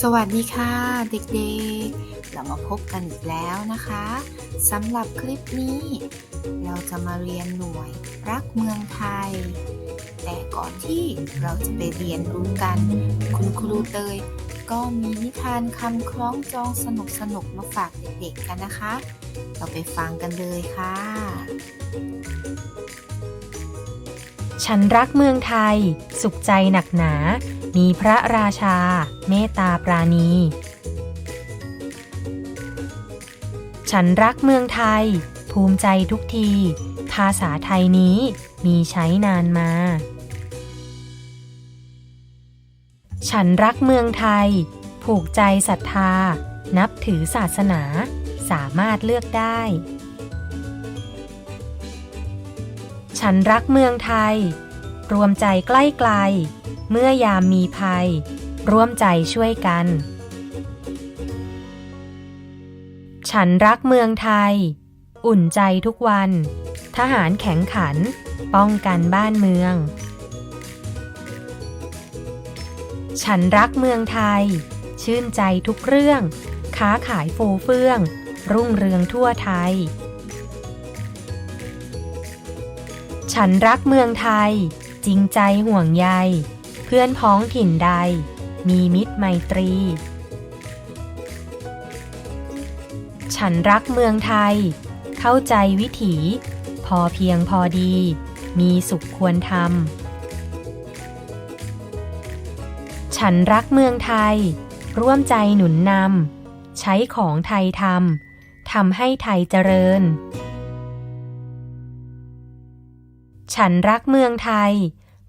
สวัสดีค่ะเด็กๆ เรามาพบกันอีกแล้วนะคะสำหรับคลิปนี้ เราจะมาเรียนหน่วยรักเมืองไทย แต่ก่อนที่เราจะไปเรียนรู้กัน คุณครูเตย ก็มีนิทานคำคล้องจองสนุกๆมาฝากเด็กๆกันนะคะ เราไปฟังกันเลยค่ะ ฉันรักเมืองไทย สุขใจหนักหนา มีพระราชา เมตตาปราณี ฉันรักเมืองไทย ภูมิใจทุกที ภาษาไทยนี้มีใช้นานมา ฉันรักเมืองไทย ผูกใจศรัทธา นับถือศาสนา สามารถเลือกได้ ฉันรักเมืองไทย รวมใจใกล้ไกล เมื่อยามมีภัย ร่วมใจช่วยกัน ฉันรักเมืองไทย อุ่นใจทุกวัน ทหารแข็งขัน ป้องกันบ้านเมือง ฉันรักเมืองไทย ชื่นใจทุกเรื่อง ค้าขายฟูเฟื่อง รุ่งเรืองทั่วไทย ฉันรักเมืองไทยจริงใจห่วงใย พื่อนพ้องถิ่นใด มีมิตรไมตรี ฉันรักเมืองไทย เข้าใจวิถี พอเพียงพอดี มีสุขควรทำ ฉันรักเมืองไทย ร่วมใจหนุนนำ ใช้ของไทยทำ ทำให้ไทยเจริญ ฉันรักเมืองไทย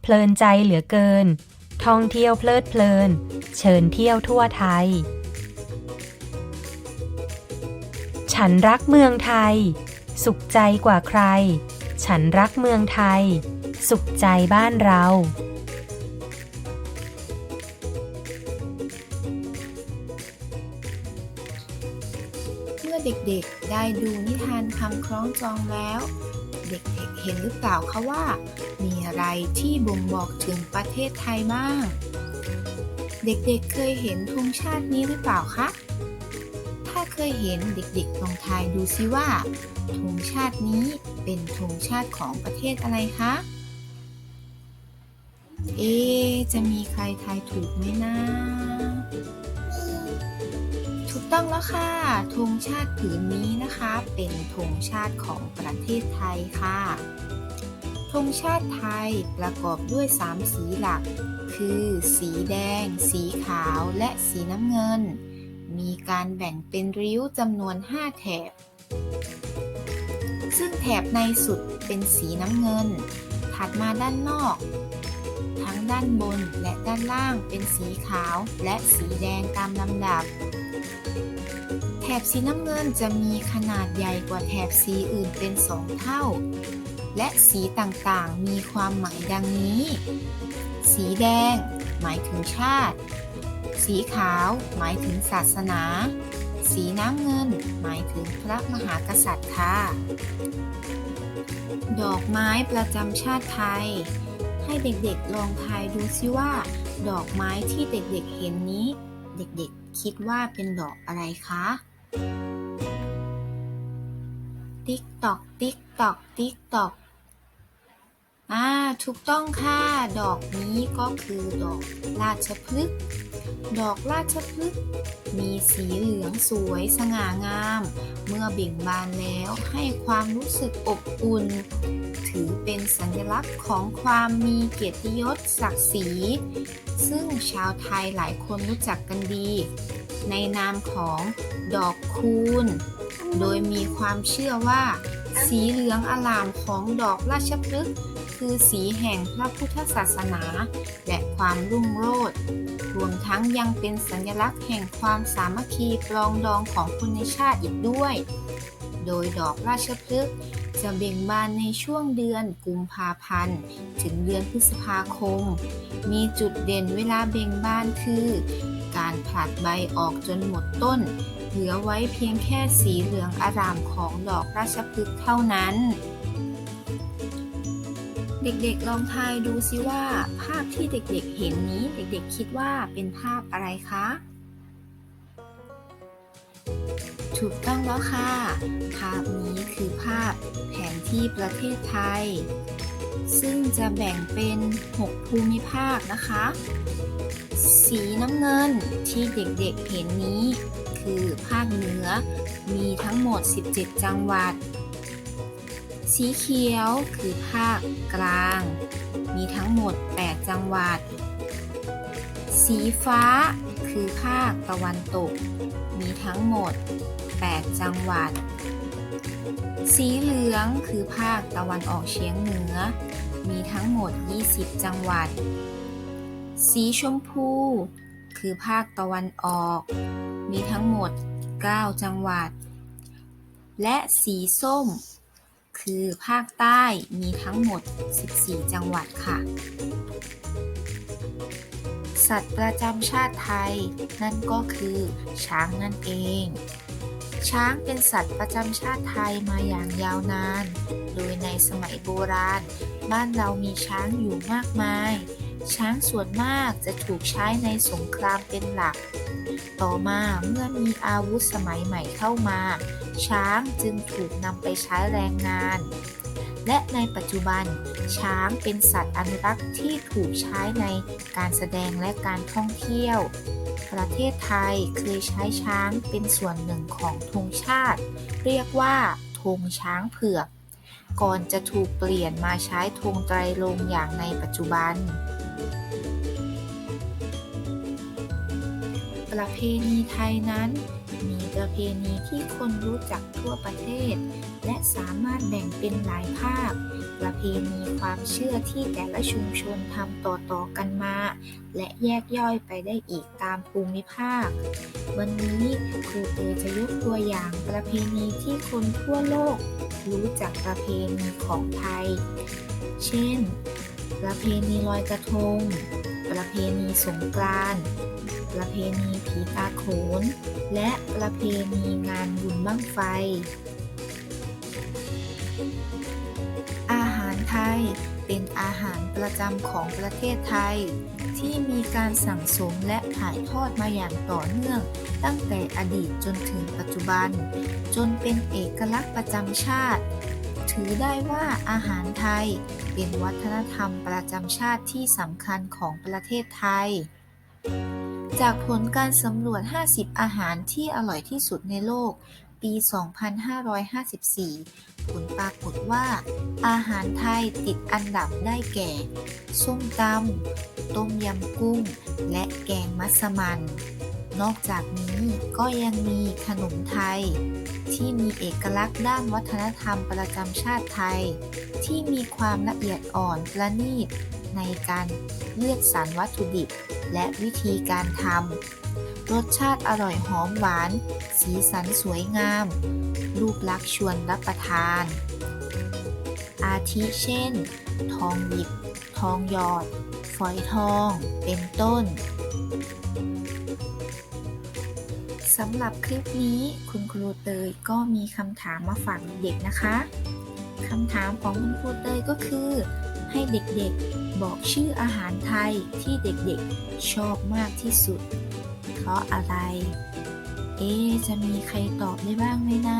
เพลินใจเหลือเกิน ท่องเที่ยวเพลิดเพลิน เชิญเที่ยวทั่วไทย ฉันรักเมืองไทย สุขใจกว่าใคร ฉันรักเมืองไทย สุขใจบ้านเราเมื่อเด็กๆ ได้ดูนิทานคำคล้องจองแล้ว เด็กๆ เห็นหรือเปล่าคะว่า อะไรที่บ่งบอกถึงประเทศไทยบ้าง เด็กๆเคยเห็นธงชาตินี้หรือเปล่าคะ ถ้าเคยเห็นเด็กๆลองทายดูซิว่าธงชาตินี้เป็นธงชาติของประเทศอะไรคะ เอจะมีใครทายถูกไหมนะถูกต้องแล้วค่ะธงชาติผืนนี้นะคะ เป็นธงชาติของประเทศไทยค่ะ ธงชาติไทยประกอบด้วย 3 สีหลัก คือ สีแดง สีขาวและสีน้ำเงิน มีการแบ่งเป็นริ้วจำนวน 5 แถบ ซึ่งแถบในสุดเป็นสีน้ำเงิน ถัดมาด้านนอก ทั้งด้านบนและด้านล่างเป็นสีขาวและสีแดงตามลำดับ แถบสีน้ำเงินจะมีขนาดใหญ่กว่าแถบสีอื่นเป็น 2 เท่า และสีต่างๆ มีความหมายดังนี้ สีแดง หมายถึงชาติ สีขาว หมายถึงศาสนา สีน้ำเงิน หมายถึงพระมหากษัตริย์ค่ะ ดอกไม้ประจำชาติไทย ให้เด็กๆลองทายดูซิว่า ดอกไม้ที่เด็กๆเห็นนี้ เด็กๆคิดว่าเป็นดอกอะไรคะติ๊กตอก ติ๊กตอก ติ๊กตอก อ่าถูกต้องค่ะ ดอกนี้ก็คือดอกราชพฤกษ์ดอกราชพฤกษ์มีสีเหลืองสวยสง่างาม เมื่อเบ่งบานแล้วให้ความรู้สึกอบอุ่น ถือเป็นสัญลักษณ์ของความมีเกียรติยศศักดิ์ศรี ซึ่งชาวไทยหลายคนรู้จักกันดี ในนามของดอกคูณ โดยมีความเชื่อว่า สีเหลืองอลามของดอกราชพฤกษ์ คือสีแห่งพระพุทธศาสนา และความรุ่งโรจน์รวมทั้งยังเป็นสัญลักษณ์แห่งความสามัคคีปรองดองของคนในชาติอีกด้วย โดยดอกราชพฤกษ์จะเบ่งบานในช่วงเดือนกุมภาพันธ์ ถึงเดือนพฤษภาคม มีจุดเด่นเวลาเบ่งบานคือ การผลัดใบออกจนหมดต้น เหลือไว้เพียงแค่สีเหลืองอารามของดอกราชพฤกษ์เท่านั้น เด็กๆลองทายดูซิว่า ภาพที่เด็กๆเห็นนี้เด็กๆคิดว่าเป็นภาพอะไรคะ ถูกต้องแล้วค่ะ ภาพนี้คือภาพแผนที่ประเทศไทย ซึ่งจะแบ่งเป็น 6 ภูมิภาคนะคะ สีน้ำเงินที่เด็กๆเห็นนี้ คือภาคเหนือ มีทั้งหมด 17 จังหวัด สีเขียวคือภาคกลาง มีทั้งหมด 8 จังหวัด สีฟ้าคือภาคตะวันตก มีทั้งหมด 8 จังหวัด สีเหลืองคือภาคตะวันออกเฉียงเหนือ มีทั้งหมด 20 จังหวัด สีชมพู คือภาคตะวันออก มีทั้งหมด 9 จังหวัด และสีส้ม คือภาคใต้มีทั้งหมด 14 จังหวัดค่ะ สัตว์ประจำชาติไทย นั่นก็คือช้างนั่นเอง ช้างเป็นสัตว์ประจำชาติไทยมาอย่างยาวนาน โดยในสมัยโบราณ บ้านเรามีช้างอยู่มากมาย ช้างส่วนมากจะถูกใช้ในสงครามเป็นหลัก ต่อมาเมื่อมีอาวุธสมัยใหม่เข้ามา ช้างจึงถูกนำไปใช้แรงงาน และในปัจจุบัน ช้างเป็นสัตว์อนุรักษ์ที่ถูกใช้ในการแสดงและการท่องเที่ยว ประเทศไทยเคยใช้ช้างเป็นส่วนหนึ่งของธงชาติ เรียกว่าธงช้างเผือก ก่อนจะถูกเปลี่ยนมาใช้ธงไตรรงอย่างในปัจจุบันประเพณีไทยนั้น มีประเพณีที่คนรู้จักทั่วประเทศ และสามารถแบ่งเป็นหลายภาค ประเพณีความเชื่อที่แต่ละชุมชนทำต่อๆกันมา และแยกย่อยไปได้อีกตามภูมิภาค วันนี้ครูเตยจะยกตัวอย่างประเพณีที่คนทั่วโลก รู้จักประเพณีของไทย เช่น ประเพณีลอยกระทง ประเพณีสงกรานต์ ประเพณีผีตาโขน และประเพณีงานบุญบั้งไฟ อาหารไทยเป็นอาหารประจำของประเทศไทย ที่มีการสั่งสมและถ่ายทอดมาอย่างต่อเนื่อง ตั้งแต่อดีตจนถึงปัจจุบัน จนเป็นเอกลักษณ์ประจำชาติ ถือได้ว่าอาหารไทยเป็นวัฒนธรรมประจำชาติที่สำคัญของประเทศไทย จากผลการสำรวจ 50 อาหารที่อร่อยที่สุดในโลก ปี 2554 ผลปรากฏว่า อาหารไทยติดอันดับได้แก่ ส้มตำ ต้มยำกุ้ง และแกงมัสมั่นนอกจากนี้ก็ยังมีขนมไทย ที่มีเอกลักษณ์ด้านวัฒนธรรมประจำชาติไทย ที่มีความละเอียดอ่อนประณีต ในการเลือกสรรวัตถุดิบ และวิธีการทำรสชาติอร่อยหอมหวาน สีสันสวยงาม รูปลักษณ์ชวนรับประทาน อาทิเช่น ทองหยิบ ทองหยอด ฝอยทอง เป็นต้นสำหรับคลิปนี้คุณครูเตยก็มีคำถามมาฝากเด็กนะคะ คำถามของคุณครูเตยก็คือ ให้เด็กๆ บอกชื่ออาหารไทยที่เด็กๆ ชอบมากที่สุด เพราะอะไร เอ๊จะมีใครตอบได้บ้างไหมนะ